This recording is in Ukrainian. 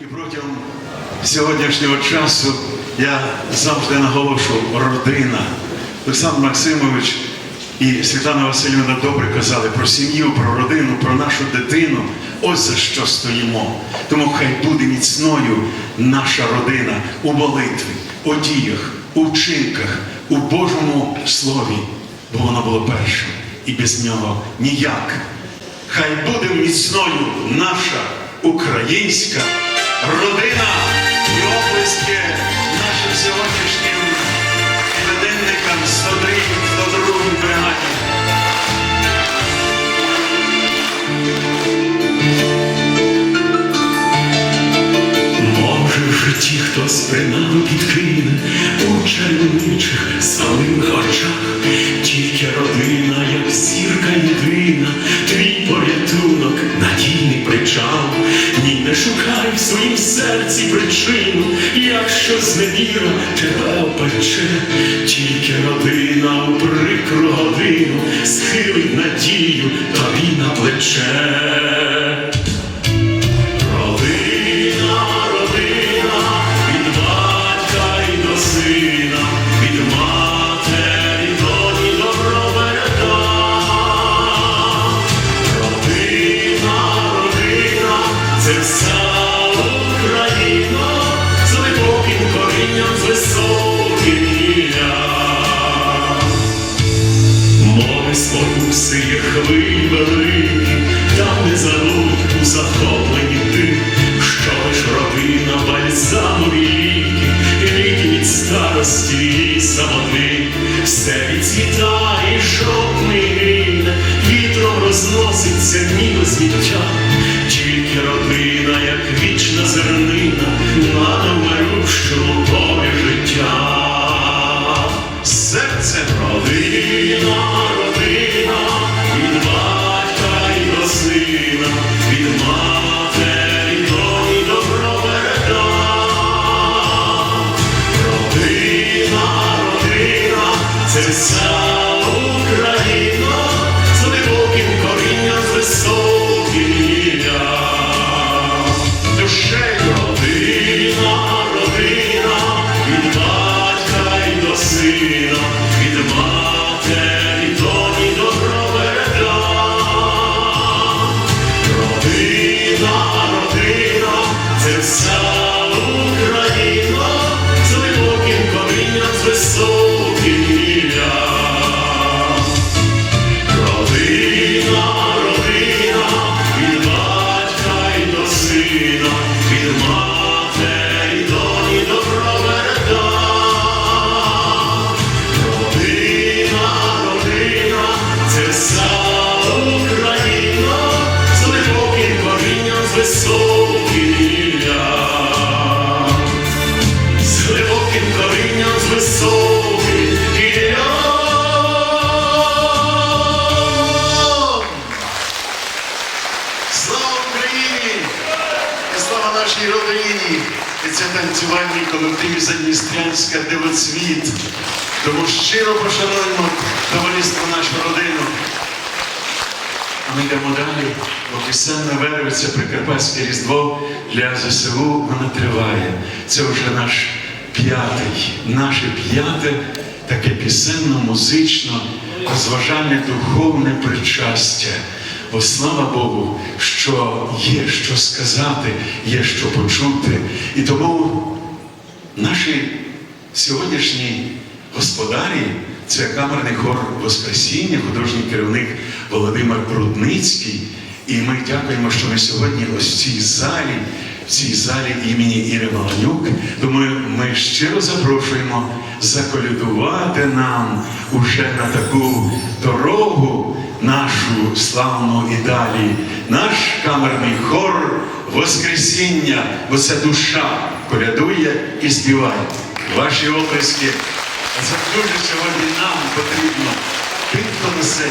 І протягом сьогоднішнього часу я завжди наголошував родина. Олександр Максимович і Світлана Васильівна добре казали про сім'ю, про родину, про нашу дитину. Ось за що стоїмо. Тому хай буде міцною наша родина у молитві, у діях, у вчинках, у Божому Слові, бо воно було перше, і без нього ніяк. Хай буде міцною наша українська родина і оплески нашим сьогоднішнім іменинникам 103 102 бригаді. Може, в житті хтось принаву підкине у чарівничих славних очах, тільки родина, як зірка єдина, твій. Ні, не шукай в своїм серці причину, якщо зневіра тебе опече, тільки родина у прикру годину схилить надію тобі на плече. Корінням, з високим гіллям. Мови спокуси є хвилі великі, там не забудь у захопленні ти, що лиш родина бальзамові ліки, ліки від старості і самоти, все відцвітає, і жовтний вітром розноситься ніби сміття, тільки родина, високим корінням, з високим нашій родині! І це танцювальний колектив із Задністрянська Дивоцвіт. Тому щиро пошануємо товариство нашу родину. А ми йдемо далі, бо пісенна вервиця Прикарпатське Різдво для ЗСУ вона триває. Це вже наш п'ятий, наше п'яте таке пісенно-музично, розважальне духовне причастя. Бо слава Богу, що є що сказати, є що почути. І тому наші сьогоднішні господарі це камерний хор Воскресіння, художній керівник Володимир Брудницький. І ми дякуємо, що ми сьогодні ось в цій залі, в цій залі імені Іри Маланюк. Тому ми щиро запрошуємо заколядувати нам уже на таку дорогу нашу славну і далі. Наш камерний хор Воскресіння, бо це душа колядує і співає. Ваші оплески. Це дуже сьогодні нам потрібно. Тим, хто сцені,